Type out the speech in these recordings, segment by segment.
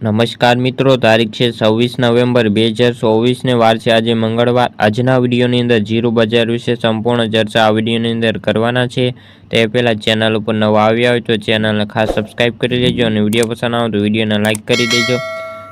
નમસ્કાર મિત્રો, તારીખ છે છવ્વીસ નવેમ્બર બે હજાર ચોવીસને વાર છે. આજે મંગળવાર. આજના વિડીયોની અંદર જીરું બજાર વિશે સંપૂર્ણ ચર્ચા આ વિડીયોની અંદર કરવાના છે. તે પહેલાં ચેનલ ઉપર નવા આવ્યા હોય તો ચેનલને ખાસ સબસ્ક્રાઈબ કરી લેજો અને વીડિયો પસંદ આવે તો વિડીયોને લાઇક કરી દેજો.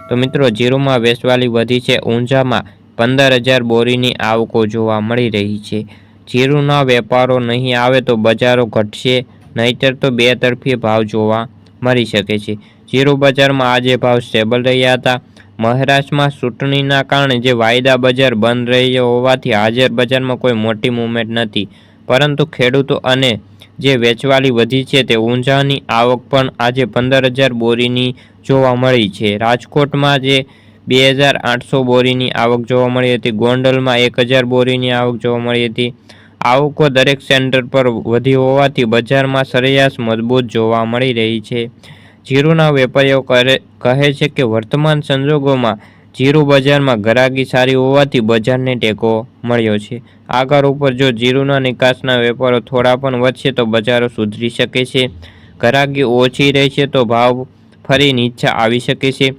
તો મિત્રો જીરુમાં વેચવાલી વધી છે. ઊંઝામાં પંદર હજાર બોરીની આવકો જોવા મળી રહી છે. જીરુના વેપારો નહીં આવે તો બજારો ઘટશે. નહીતર તો બે તરફી ભાવ જોવા મળી શકે છે. જીરું બજારમાં આજે ભાવ સ્ટેબલ રહ્યા હતા. મહારાષ્ટ્રમાં ચૂંટણીના કારણે જે વાયદા બજાર બંધ રહ્યો હોવાથી હાજર બજારમાં કોઈ મોટી મૂવમેન્ટ નથી. પરંતુ ખેડૂતો અને જે વેચવાલી વધી છે તે ઊંઝાની આવક પણ આજે પંદર હજાર બોરીની જોવા મળી છે. રાજકોટમાં જે બે હજાર આઠસો બોરીની આવક જોવા મળી હતી. ગોંડલમાં એક હજાર બોરીની આવક જોવા મળી હતી. આવકો દરેક સેન્ટર પર વધી હોવાથી બજારમાં સરેરાશ મજબૂત જોવા મળી રહી છે. જીરુના વેપારીઓ કહે છે કે વર્તમાન સંજોગોમાં જીરુ બજારમાં ગરાગી સારી હોવાથી બજારને ટેકો મળ્યો છે. આગળ ઉપર જો જીરુના નિકાસના વેપારો થોડા પણ વધશે તો બજારો સુધરી શકે છે. ગરાગી ઓછી રહેશે તો ભાવ ફરી નીચે આવી શકે છે.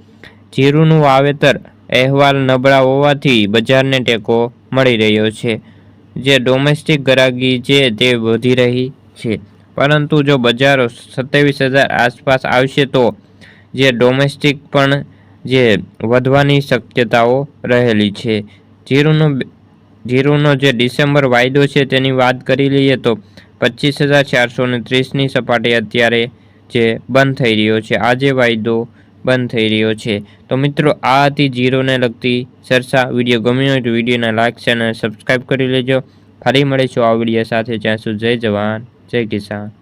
જીરુનું વાવેતર અહેવાલ નબળા હોવાથી બજારને ટેકો મળી રહ્યો છે. જે ડોમેસ્ટિક ગરાગી છે તે વધી રહી છે. પરંતુ જો બજારો સત્યાવીસ હજાર આસપાસ આવશે તો જે ડોમેસ્ટિક પણ જે વધવાની શક્યતાઓ રહેલી છે. જીરુનો જીરુનો જે ડિસેમ્બર વાયદો છે તેની વાત કરી લઈએ તો પચીસ હજાર ચારસો ત્રીસની સપાટી અત્યારે જે બંધ થઈ રહ્યો છે. આજે વાયદો બંધ થઈ રહ્યો છે. તો મિત્રો, આ હતી જીરોને લગતી ચર્ચા. વીડિયો ગમ્યો હોય તો વિડીયોને લાઇક છે અને સબસ્ક્રાઈબ કરી લેજો. ફરી મળીશું આ વીડિયો સાથે. જ્યાં સુધી જય જવાન. જય કિસાન.